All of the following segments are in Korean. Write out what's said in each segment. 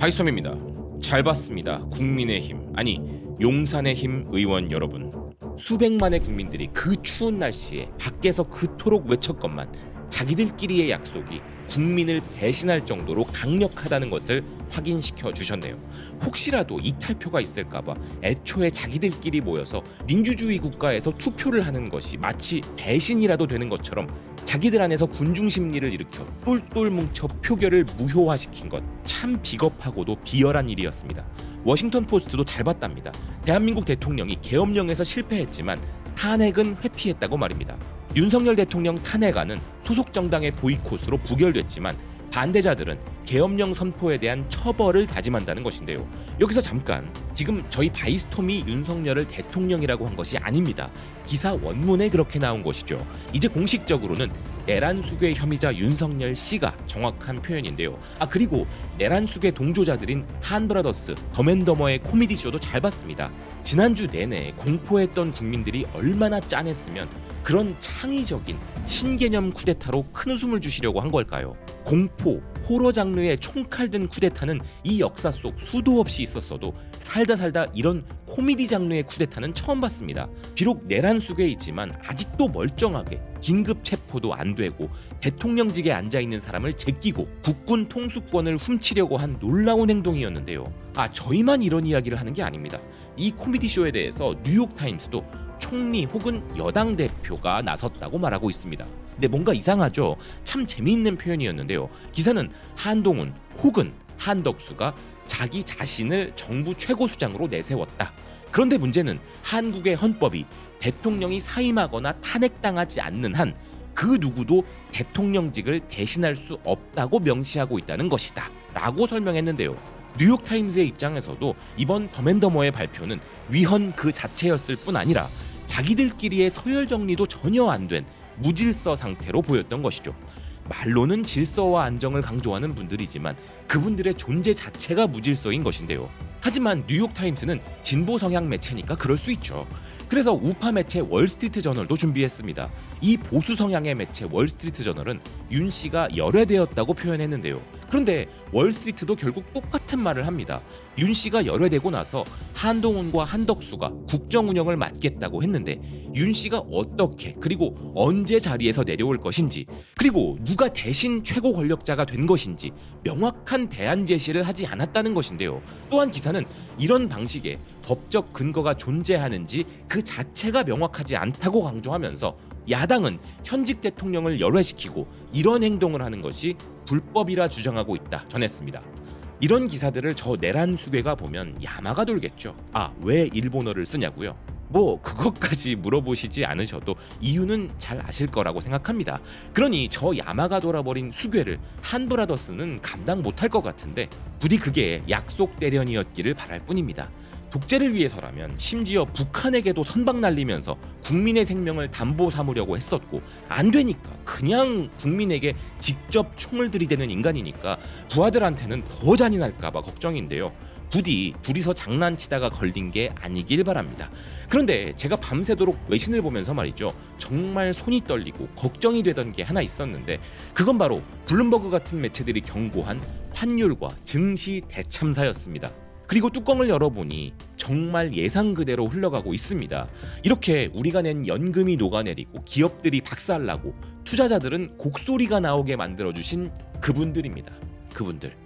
바이스톰입니다. 잘 봤습니다. 국민의힘 아니 용산의 힘 의원 여러분. 수백만의 국민들이 그 추운 날씨에 밖에서 그토록 외쳤건만 자기들끼리의 약속이 국민을 배신할 정도로 강력하다는 것을 확인시켜 주셨네요. 혹시라도 이탈표가 있을까봐 애초에 자기들끼리 모여서 민주주의 국가에서 투표를 하는 것이 마치 배신이라도 되는 것처럼 자기들 안에서 군중 심리를 일으켜 똘똘 뭉쳐 표결을 무효화시킨 것 참 비겁하고도 비열한 일이었습니다. 워싱턴 포스트도 잘 봤답니다. 대한민국 대통령이 계엄령에서 실패했지만 탄핵은 회피했다고 말입니다. 윤석열 대통령 탄핵안은 소속 정당의 보이콧으로 부결됐지만 반대자들은 계엄령 선포에 대한 처벌을 다짐한다는 것인데요. 여기서 잠깐 지금 저희 바이스톰이 윤석열을 대통령이라고 한 것이 아닙니다. 기사 원문에 그렇게 나온 것이죠. 이제 공식적으로는 내란 수괴 혐의자 윤석열 씨가 정확한 표현인데요. 아 그리고 내란 수괴 동조자들인 한브라더스, 더맨더머의 코미디 쇼도 잘 봤습니다. 지난주 내내 공포했던 국민들이 얼마나 짠했으면 그런 창의적인 신개념 쿠데타로 큰 웃음을 주시려고 한 걸까요? 공포, 호러 장르의 총칼 든 쿠데타는 이 역사 속 수도 없이 있었어도 살다 살다 이런 코미디 장르의 쿠데타는 처음 봤습니다. 비록 내란 속에 있지만 아직도 멀쩡하게 긴급 체포도 안 되고 대통령직에 앉아 있는 사람을 제끼고 국군 통수권을 훔치려고 한 놀라운 행동이었는데요. 아 저희만 이런 이야기를 하는 게 아닙니다. 이 코미디 쇼에 대해서 뉴욕 타임스도 총리 혹은 여당 대표가 나섰다고 말하고 있습니다. 근데 뭔가 이상하죠. 참 재미있는 표현이었는데요. 기사는 한동훈 혹은 한덕수가 자기 자신을 정부 최고수장으로 내세웠다. 그런데 문제는 한국의 헌법이 대통령이 사임하거나 탄핵당하지 않는 한 그 누구도 대통령직을 대신할 수 없다고 명시하고 있다는 것이다. 라고 설명했는데요. 뉴욕타임스의 입장에서도 이번 더맨더머의 발표는 위헌 그 자체였을 뿐 아니라 자기들끼리의 서열 정리도 전혀 안 된 무질서 상태로 보였던 것이죠. 말로는 질서와 안정을 강조하는 분들이지만 그분들의 존재 자체가 무질서인 것인데요. 하지만 뉴욕타임스는 진보 성향 매체니까 그럴 수 있죠. 그래서 우파 매체 월스트리트 저널도 준비했습니다. 이 보수 성향의 매체 월스트리트 저널은 윤 씨가 열애되었다고 표현했는데요. 그런데 월스트리트도 결국 똑같은 말을 합니다. 윤 씨가 열애되고 나서 한동훈과 한덕수가 국정 운영을 맡겠다고 했는데 윤 씨가 어떻게 그리고 언제 자리에서 내려올 것인지 그리고 누가 대신 최고 권력자가 된 것인지 명확한 대안 제시를 하지 않았다는 것인데요. 또한 기사는 이런 방식의 법적 근거가 존재하는지 그 자체가 명확하지 않다고 강조하면서 야당은 현직 대통령을 열외시키고 이런 행동을 하는 것이 불법이라 주장하고 있다 전했습니다. 이런 기사들을 저 내란 수괴가 보면 야마가 돌겠죠. 아, 왜 일본어를 쓰냐고요? 뭐 그것까지 물어보시지 않으셔도 이유는 잘 아실 거라고 생각합니다. 그러니 저 야마가 돌아버린 수괴를 한브라더스는 감당 못할 것 같은데 부디 그게 약속 대련이었기를 바랄 뿐입니다. 독재를 위해서라면 심지어 북한에게도 선박 날리면서 국민의 생명을 담보 삼으려고 했었고 안 되니까 그냥 국민에게 직접 총을 들이대는 인간이니까 부하들한테는 더 잔인할까봐 걱정인데요. 부디 둘이서 장난치다가 걸린 게 아니길 바랍니다. 그런데 제가 밤새도록 외신을 보면서 말이죠. 정말 손이 떨리고 걱정이 되던 게 하나 있었는데 그건 바로 블룸버그 같은 매체들이 경고한 환율과 증시 대참사였습니다. 그리고 뚜껑을 열어보니 정말 예상 그대로 흘러가고 있습니다. 이렇게 우리가 낸 연금이 녹아내리고 기업들이 박살나고 투자자들은 곡소리가 나오게 만들어주신 그분들입니다. 그분들.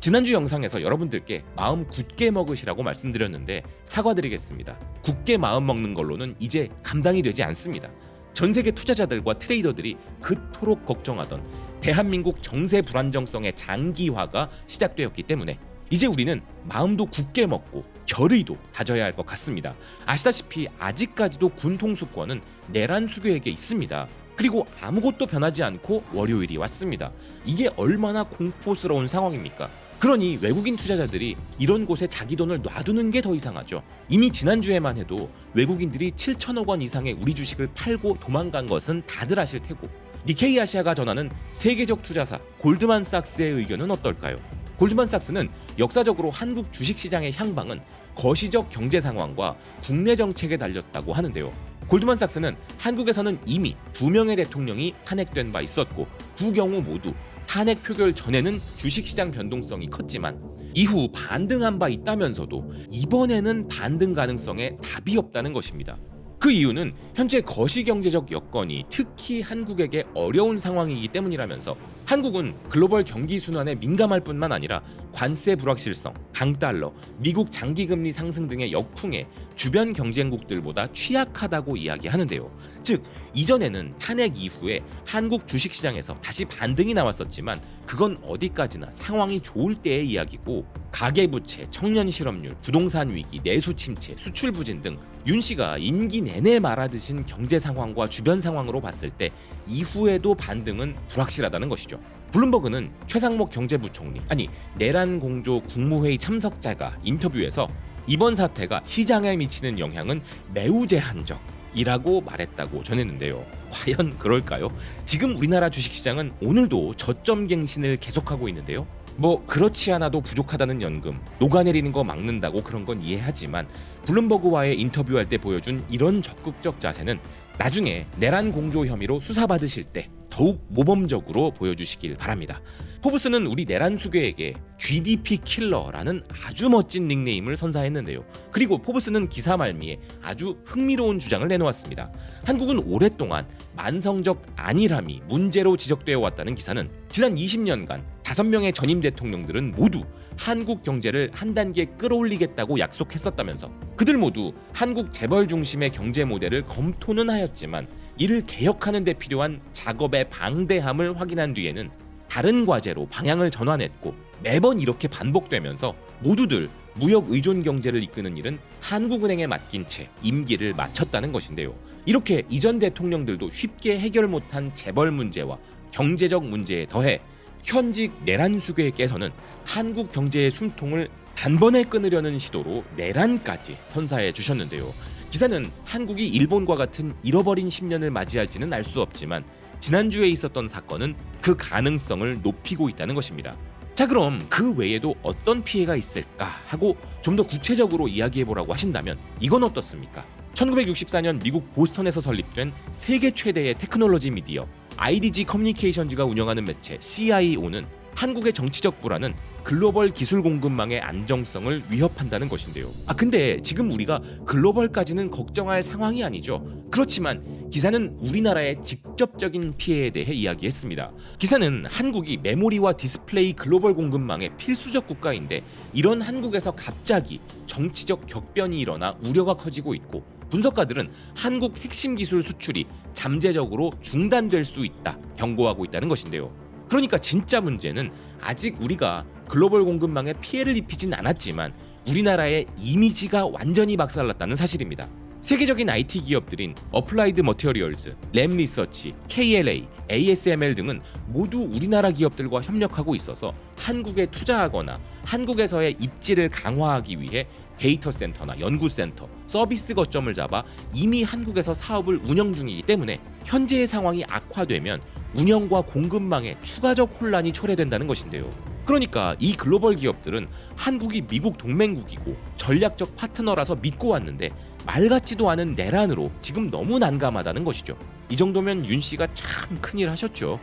지난주 영상에서 여러분들께 마음 굳게 먹으시라고 말씀드렸는데 사과드리겠습니다. 굳게 마음 먹는 걸로는 이제 감당이 되지 않습니다. 전 세계 투자자들과 트레이더들이 그토록 걱정하던 대한민국 정세 불안정성의 장기화가 시작되었기 때문에 이제 우리는 마음도 굳게 먹고 결의도 다져야 할 것 같습니다. 아시다시피 아직까지도 군 통수권은 내란 수교에게 있습니다. 그리고 아무것도 변하지 않고 월요일이 왔습니다. 이게 얼마나 공포스러운 상황입니까? 그러니 외국인 투자자들이 이런 곳에 자기 돈을 놔두는 게 더 이상하죠. 이미 지난주에만 해도 외국인들이 7천억 원 이상의 우리 주식을 팔고 도망간 것은 다들 아실 테고 니케이 아시아가 전하는 세계적 투자사 골드만삭스의 의견은 어떨까요? 골드만삭스는 역사적으로 한국 주식시장의 향방은 거시적 경제 상황과 국내 정책에 달렸다고 하는데요. 골드만삭스는 한국에서는 이미 두 명의 대통령이 탄핵된 바 있었고 두 경우 모두 탄핵 표결 전에는 주식시장 변동성이 컸지만 이후 반등한 바 있다면서도 이번에는 반등 가능성에 답이 없다는 것입니다. 그 이유는 현재 거시경제적 여건이 특히 한국에게 어려운 상황이기 때문이라면서 한국은 글로벌 경기 순환에 민감할 뿐만 아니라 관세 불확실성, 강달러, 미국 장기금리 상승 등의 역풍에 주변 경쟁국들보다 취약하다고 이야기하는데요. 즉 이전에는 탄핵 이후에 한국 주식시장에서 다시 반등이 나왔었지만 그건 어디까지나 상황이 좋을 때의 이야기고 가계부채, 청년 실업률, 부동산 위기, 내수 침체, 수출 부진 등 윤 씨가 임기 내내 말하듯인 경제 상황과 주변 상황으로 봤을 때 이후에도 반등은 불확실하다는 것이죠. 블룸버그는 최상목 경제부총리 아니 내란 공조 국무회의 참석자가 인터뷰에서 이번 사태가 시장에 미치는 영향은 매우 제한적. 이라고 말했다고 전했는데요. 과연 그럴까요? 지금 우리나라 주식시장은 오늘도 저점 갱신을 계속하고 있는데요. 뭐 그렇지 않아도 부족하다는 연금, 녹아내리는 거 막는다고 그런 건 이해하지만 블룸버그와의 인터뷰할 때 보여준 이런 적극적 자세는 나중에 내란 공조 혐의로 수사받으실 때 더욱 모범적으로 보여주시길 바랍니다. 포브스는 우리 내란 수괴에게 GDP 킬러라는 아주 멋진 닉네임을 선사했는데요. 그리고 포브스는 기사 말미에 아주 흥미로운 주장을 내놓았습니다. 한국은 오랫동안 만성적 안일함이 문제로 지적되어 왔다는 기사는 지난 20년간 5명의 전임 대통령들은 모두 한국 경제를 한 단계 끌어올리겠다고 약속했었다면서 그들 모두 한국 재벌 중심의 경제 모델을 검토는 하였지만 이를 개혁하는 데 필요한 작업의 방대함을 확인한 뒤에는 다른 과제로 방향을 전환했고 매번 이렇게 반복되면서 모두들 무역 의존 경제를 이끄는 일은 한국은행에 맡긴 채 임기를 마쳤다는 것인데요. 이렇게 이전 대통령들도 쉽게 해결 못한 재벌 문제와 경제적 문제에 더해 현직 내란 수괴에께서는 한국 경제의 숨통을 단번에 끊으려는 시도로 내란까지 선사해 주셨는데요. 기사는 한국이 일본과 같은 잃어버린 10년을 맞이할지는 알 수 없지만 지난주에 있었던 사건은 그 가능성을 높이고 있다는 것입니다. 자 그럼 그 외에도 어떤 피해가 있을까 하고 좀 더 구체적으로 이야기해 보라고 하신다면 이건 어떻습니까? 1964년 미국 보스턴에서 설립된 세계 최대의 테크놀로지 미디어 IDG 커뮤니케이션즈가 운영하는 매체 CIO는 한국의 정치적 불안은 글로벌 기술 공급망의 안정성을 위협한다는 것인데요. 아 근데 지금 우리가 글로벌까지는 걱정할 상황이 아니죠. 그렇지만 기사는 우리나라의 직접적인 피해에 대해 이야기했습니다. 기사는 한국이 메모리와 디스플레이 글로벌 공급망의 필수적 국가인데 이런 한국에서 갑자기 정치적 격변이 일어나 우려가 커지고 있고 분석가들은 한국 핵심 기술 수출이 잠재적으로 중단될 수 있다 경고하고 있다는 것인데요. 그러니까 진짜 문제는 아직 우리가 글로벌 공급망에 피해를 입히진 않았지만 우리나라의 이미지가 완전히 박살났다는 사실입니다. 세계적인 IT 기업들인 어플라이드 머티리얼즈, 램 리서치, KLA, ASML 등은 모두 우리나라 기업들과 협력하고 있어서 한국에 투자하거나 한국에서의 입지를 강화하기 위해 데이터 센터나 연구 센터, 서비스 거점을 잡아 이미 한국에서 사업을 운영 중이기 때문에 현재의 상황이 악화되면 운영과 공급망에 추가적 혼란이 초래된다는 것인데요. 그러니까 이 글로벌 기업들은 한국이 미국 동맹국이고 전략적 파트너라서 믿고 왔는데 말 같지도 않은 내란으로 지금 너무 난감하다는 것이죠. 이 정도면 윤 씨가 참 큰일 하셨죠.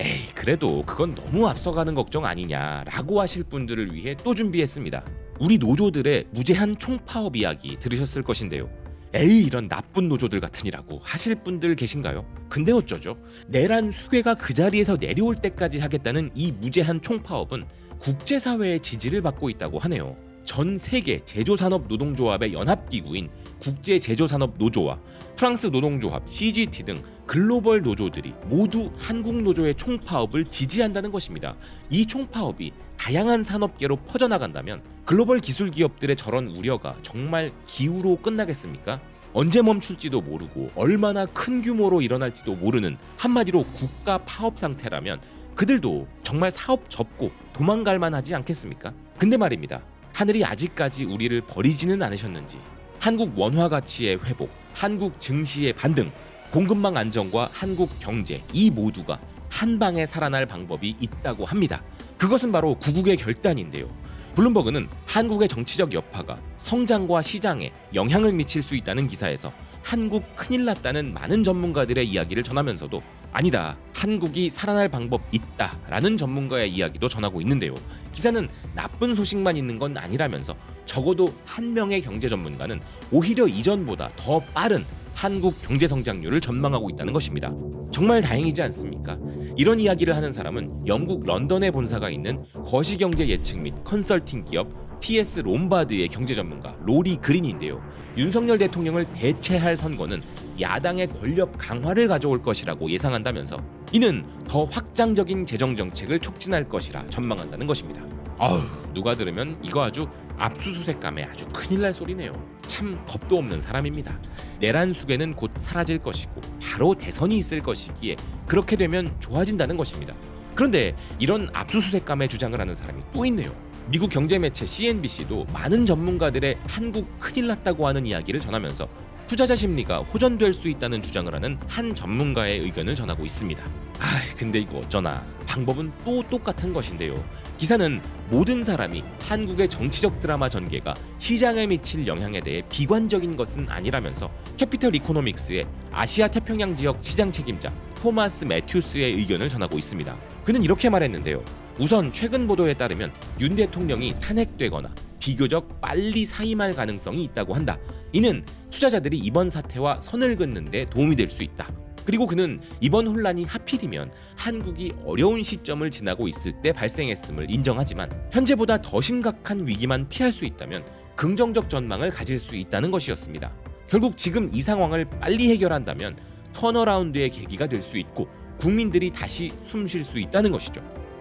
에이, 그래도 그건 너무 앞서가는 걱정 아니냐라고 하실 분들을 위해 또 준비했습니다. 우리 노조들의 무제한 총파업 이야기 들으셨을 것인데요. 에이 이런 나쁜 노조들 같으니라고 하실 분들 계신가요? 근데 어쩌죠? 내란 수괴가 그 자리에서 내려올 때까지 하겠다는 이 무제한 총파업은 국제사회의 지지를 받고 있다고 하네요. 전 세계 제조산업 노동조합의 연합기구인 국제제조산업 노조와 프랑스 노동조합 CGT 등 글로벌 노조들이 모두 한국 노조의 총파업을 지지한다는 것입니다. 이 총파업이 다양한 산업계로 퍼져나간다면 글로벌 기술 기업들의 저런 우려가 정말 기우로 끝나겠습니까? 언제 멈출지도 모르고 얼마나 큰 규모로 일어날지도 모르는 한마디로 국가 파업 상태라면 그들도 정말 사업 접고 도망갈 만하지 않겠습니까? 근데 말입니다. 하늘이 아직까지 우리를 버리지는 않으셨는지 한국 원화 가치의 회복, 한국 증시의 반등, 공급망 안정과 한국 경제 이 모두가 한 방에 살아날 방법이 있다고 합니다. 그것은 바로 구국의 결단인데요. 블룸버그는 한국의 정치적 여파가 성장과 시장에 영향을 미칠 수 있다는 기사에서 한국 큰일 났다는 많은 전문가들의 이야기를 전하면서도 아니다. 한국이 살아날 방법 있다 라는 전문가의 이야기도 전하고 있는데요. 기사는 나쁜 소식만 있는 건 아니라면서 적어도 한 명의 경제 전문가는 오히려 이전보다 더 빠른 한국 경제 성장률을 전망하고 있다는 것입니다. 정말 다행이지 않습니까? 이런 이야기를 하는 사람은 영국 런던에 본사가 있는 거시경제 예측 및 컨설팅 기업 TS 롬바드의 경제 전문가 로리 그린인데요. 윤석열 대통령을 대체할 선거는 야당의 권력 강화를 가져올 것이라고 예상한다면서 이는 더 확장적인 재정 정책을 촉진할 것이라 전망한다는 것입니다. 아우 누가 들으면 이거 아주 압수수색감에 아주 큰일 날 소리네요. 참 겁도 없는 사람입니다. 내란 수계는 곧 사라질 것이고 바로 대선이 있을 것이기에 그렇게 되면 좋아진다는 것입니다. 그런데 이런 압수수색감에 주장을 하는 사람이 또 있네요. 미국 경제 매체 CNBC도 많은 전문가들의 한국 큰일 났다고 하는 이야기를 전하면서 투자자 심리가 호전될 수 있다는 주장을 하는 한 전문가의 의견을 전하고 있습니다. 아, 근데 이거 어쩌나 방법은 또 똑같은 것인데요. 기사는 모든 사람이 한국의 정치적 드라마 전개가 시장에 미칠 영향에 대해 비관적인 것은 아니라면서 캐피털 이코노믹스의 아시아 태평양 지역 시장 책임자 토마스 매튜스의 의견을 전하고 있습니다. 그는 이렇게 말했는데요. 우선 최근 보도에 따르면 윤 대통령이 탄핵되거나 비교적 빨리 사임할 가능성이 있다고 한다. 이는 투자자들이 이번 사태와 선을 긋는 데 도움이 될 수 있다. 그리고 그는 이번 혼란이 하필이면 한국이 어려운 시점을 지나고 있을 때 발생했음을 인정하지만 현재보다 더 심각한 위기만 피할 수 있다면 긍정적 전망을 가질 수 있다는 것이었습니다. 결국 지금 이 상황을 빨리 해결한다면 턴어라운드의 계기가 될 수 있고 국민들이 다시 숨 쉴 수 있다는 것이죠.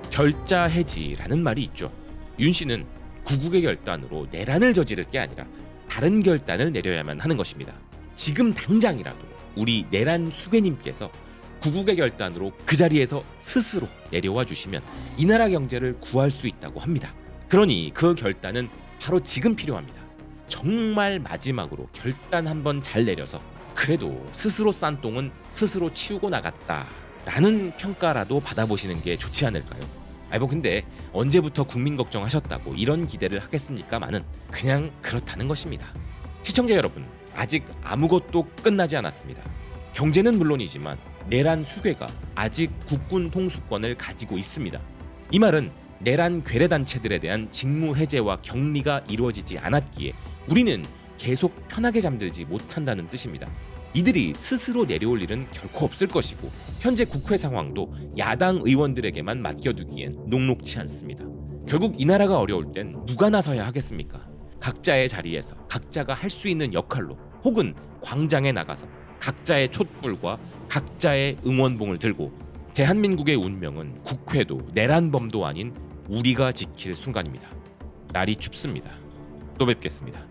결자 해지라는 말이 있죠. 윤 씨는 구국의 결단으로 내란을 저지를 게 아니라 다른 결단을 내려야만 하는 것입니다. 지금 당장이라도 우리 내란 수계님께서 구국의 결단으로 그 자리에서 스스로 내려와 주시면 이 나라 경제를 구할 수 있다고 합니다. 그러니 그 결단은 바로 지금 필요합니다. 정말 마지막으로 결단 한번 잘 내려서 그래도 스스로 싼 똥은 스스로 치우고 나갔다라는 평가라도 받아보시는 게 좋지 않을까요? 아이 뭐 근데 언제부터 국민 걱정하셨다고 이런 기대를 하겠습니까마는 그냥 그렇다는 것입니다. 시청자 여러분 아직 아무것도 끝나지 않았습니다. 경제는 물론이지만 내란 수괴가 아직 국군 통수권을 가지고 있습니다. 이 말은 내란 괴뢰 단체들에 대한 직무 해제와 격리가 이루어지지 않았기에 우리는 계속 편하게 잠들지 못한다는 뜻입니다. 이들이 스스로 내려올 일은 결코 없을 것이고 현재 국회 상황도 야당 의원들에게만 맡겨두기엔 녹록치 않습니다. 결국 이 나라가 어려울 땐 누가 나서야 하겠습니까? 각자의 자리에서 각자가 할 수 있는 역할로 혹은 광장에 나가서 각자의 촛불과 각자의 응원봉을 들고 대한민국의 운명은 국회도 내란범도 아닌 우리가 지킬 순간입니다. 날이 춥습니다. 또 뵙겠습니다.